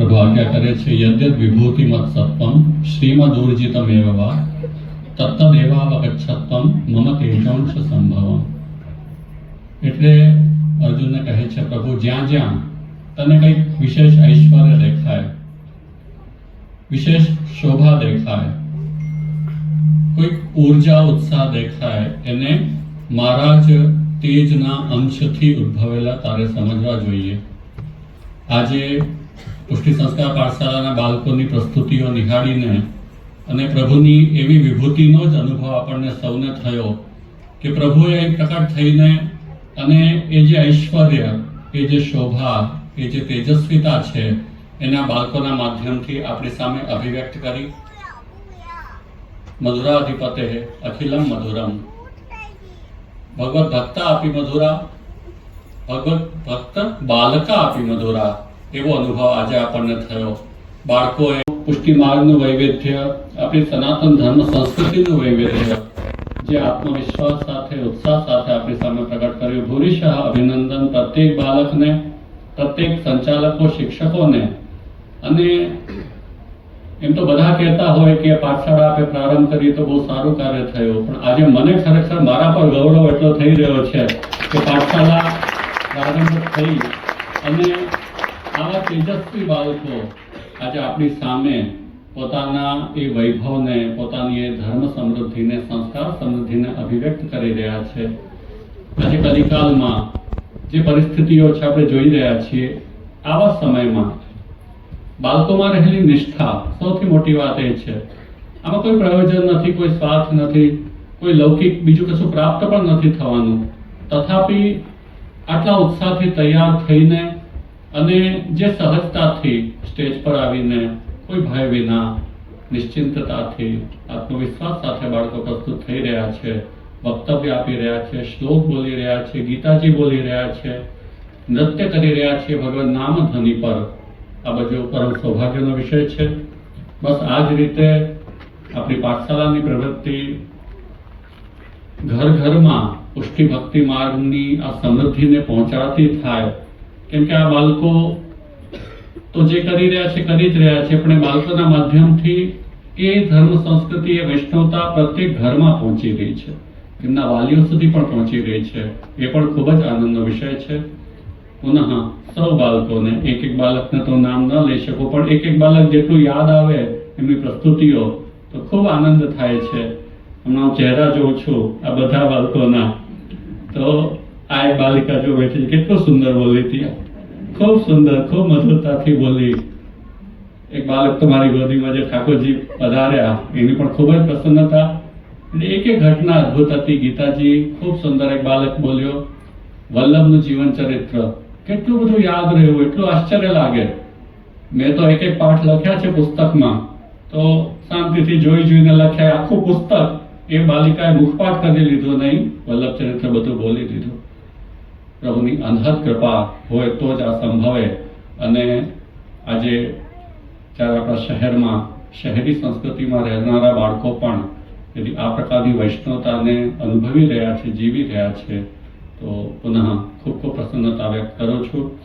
પ્રભુ આજ્ઞા કરે છે યદ્યદ વિભૂતિ મત સત્વમ શ્રીમદ ઉર્જિતમેવ વા તત્તદેવાવગચ્છત્વમ મમ તેજંશ સંભવમ એટલે અર્જુનને કહે છે પ્રભુ જ્યાં જ્યાં તને કંઈક વિશેષ ઐશ્વર્ય દેખાય વિશેષ શોભા દેખાય કોઈક ઉર્જા ઉત્સાહ દેખાય એને મારા જ તેજના અંશથી ઉદ્ભવેલા તારે સમજવા જોઈએ આજે પુષ્ટિ સંસ્કાર પાઠશાળાના બાળકોની પ્રસ્તુતિઓ નિહાળીને અને પ્રભુની એવી વિભૂતિનો જ અનુભવ આપણને સૌને થયો કે પ્રભુએ પ્રકટ થઈને અને એ જે ઐશ્વર્ય, એ જે શોભા, એ જે તેજસ્વીતા છે, એના બાળકોના માધ્યમથી આપણી સામે અભિવ્યક્ત કરી. મધુરાધિપતે અખિલમ મધુરમ. ભગવત ભક્તા આપી મધુરા. ભગવત ભક્ત બાલકા આપી મધુરા. એવો અનુભવ આજે આપણને થયો. બાળકોએ પુષ્ટિ વૈવિધ્ય, આપણી સનાતન ધર્મ, સંસ્કૃતિનું વૈવિધ્ય, જે આત્મવિશ્વાસ સાથે, ઉત્સાહ સાથે આપણી સામે પ્રગટ કર્યું. ભૂરિશઃ અભિનંદન પ્રત્યેક બાળકને, પ્રત્યેક સંચાલકો, શિક્ષકોને અને એમ તો બધા કહેતા હોય કે પાઠશાળા આપે પ્રારંભ કરી તો બહુ સારું કાર્ય થયું. પણ આજે મને ખરેખર મારા પર ગૌરવ એટલો થઈ રહ્યો છે કે પાઠશાળા પ્રારંભ થઈ અને આવા તેજસ્વી બાળકો આજે આપણી સામે પોતાના એ વૈભવને, પોતાની એ ધર્મ સમૃદ્ધિને, સંસ્કાર સમૃદ્ધિને અભિવ્યક્ત કરી રહ્યા છે. આજે કલિકાલમાં જે પરિસ્થિતિઓ છે, આપણે જોઈ રહ્યા છીએ, આવા સમયમાં બાળકોમાં રહેલી નિષ્ઠા સૌથી મોટી વાત એ છે. આમાં કોઈ પ્રયોજન નથી, કોઈ સ્વાર્થ નથી, કોઈ લૌકિક બીજું કશું પ્રાપ્ત પણ નથી થવાનું. તથાપિ આટલા ઉત્સાહથી તૈયાર થઈને અને જે સહજતાથી સ્ટેજ પર આવીને કોઈ ભય વિના નિશ્ચિંતતાથી આત્મવિશ્વાસ સાથે બાળકો પ્રસ્તુત થઈ રહ્યા છે, વક્તવ્ય આપી રહ્યા છે, શ્લોક બોલી રહ્યા છે, ગીતાજી બોલી રહ્યા છે, નૃત્ય કરી રહ્યા છે, ભગવાન નામ ધ્વનિ પર. આ બધું પરમ સૌભાગ્યનો વિષય છે. બસ આ જ રીતે આપણી પાઠશાળાની પ્રવૃત્તિ ઘર ઘરમાં પુષ્ટિ ભક્તિ માર્ગની આ સમૃદ્ધિને પહોંચાડતી થાય કેમ કે આ બાળકો તો જે કરી રહ્યા છે, કરી જ રહ્યા છે, પણ બાળકોના માધ્યમથી એ ધર્મ, સંસ્કૃતિ, એ વૈષ્ણવતા પ્રત્યેક ઘરમાં પહોંચી રહી છે. એમના વાલીઓ સુધી પણ પહોંચી રહી છે. એ પણ ખૂબ જ આનંદનો વિષય છે. પુનઃ સૌ બાળકોને એક એક બાળકને તો નામ ન લઈ શકો, પણ એક એક બાળક જેટલું યાદ આવે, એમની પ્રસ્તુતિઓ, તો ખૂબ આનંદ થાય છે. હમણાં હું ચહેરા જોઉં છું આ બધા બાળકોના. તો આ એક બાલિકા જો બેઠી છે કેટલું સુંદર બોલી હતી ખૂબ સુંદર ખૂબ મધુરતાથી બોલી એક બાળક તો મારી ગોદીમાં જે ઠાકોરજી પધાર્યા એની પણ ખૂબ જ પ્રસન્નતા એટલે એક એક ઘટના અદ્ભુત હતી ગીતાજી ખૂબ સુંદર એક બાળક બોલ્યો વલ્લભનું જીવન ચરિત્ર કેટલું બધું યાદ રહ્યું એટલું આશ્ચર્ય લાગે મેં તો એક એક પાઠ લખ્યા છે પુસ્તકમાં તો શાંતિથી જોઈ જોઈને લખ્યા આખું પુસ્તક એ બાલિકાએ મુખપાઠ કરી લીધું નહીં વલ્લભ ચરિત્ર બધું બોલી દીધું પ્રભુની અનહદ કૃપા હોય તો જ આ સંભવે. અને આજે જ્યારે આપણા શહેરમાં, શહેરી સંસ્કૃતિમાં રહેનારા બાળકો પણ यदि આ પ્રકારની વૈષ્ણવતાને અનુભવી રહ્યા છે, જીવી રહ્યા છે, તો પુનઃ ખૂબ ખૂબ પ્રસન્નતા વ્યક્ત કરું છું.